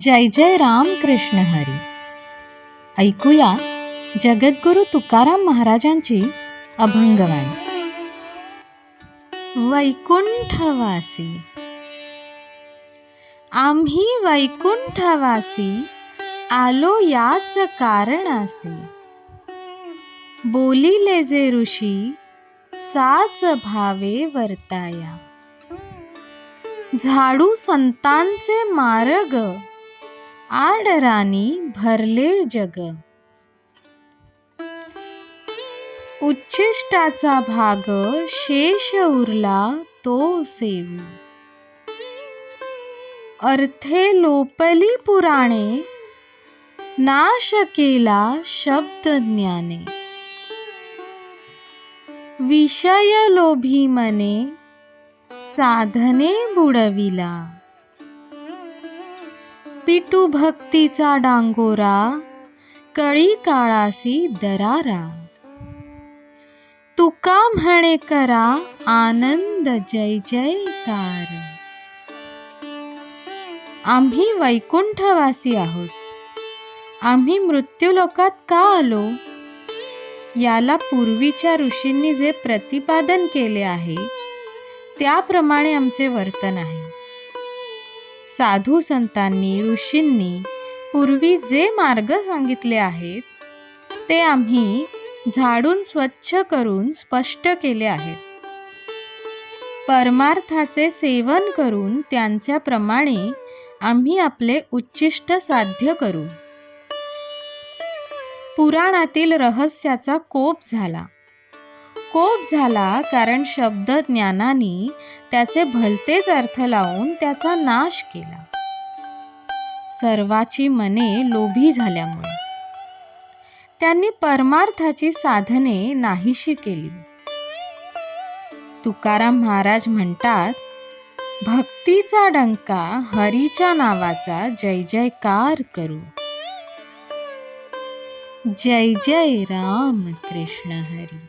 जय जय राम कृष्ण हरी. ऐकूया जगद्गुरु तुकाराम महाराजांची अभंगवाणी. वैकुंठवासी. आम्ही वैकुंठवासी आलो याच कारणासी. बोलिले जे ऋषी साच भावे वर्ताया. झाडू संतांचे मार्ग आडरानी भरले जग. उच्छिष्टाचा भाग शेष उरला तो सेवू. अर्थे लोपली पुराणे नाश केला शब्द ज्ञाने. विषय लोभी मने साधने बुडविला. पिटू भक्तीचा डांगोरा कळी काळासी दरारा. तुका म्हणे करा आनंद जय जयकार आम्ही वैकुंठवासी आहोत. आम्ही मृत्यूलोकात का आलो? याला पूर्वीच्या ऋषींनी जे प्रतिपादन केले आहे त्याप्रमाणे आमचे वर्तन आहे. साधू संतांनी ऋषींनी पूर्वी जे मार्ग सांगितले आहेत ते आम्ही झाडून स्वच्छ करून स्पष्ट केले आहेत. परमार्थाचे सेवन करून त्यांच्याप्रमाणे आम्ही आपले उच्चिष्ट साध्य करू. पुराणातील रहस्याचा कोप झाला. कोप झाला कारण शब्द ज्ञानाने त्याचे भलतेच अर्थ लावून त्याचा नाश केला. सर्वाची मने लोभी झाल्यामुळे. त्यांनी परमार्थाची साधने नाहीशी केली. तुकाराम महाराज म्हणतात भक्तीचा डंका हरीच्या नावाचा जय जयकार करू. जय जय राम कृष्ण हरी.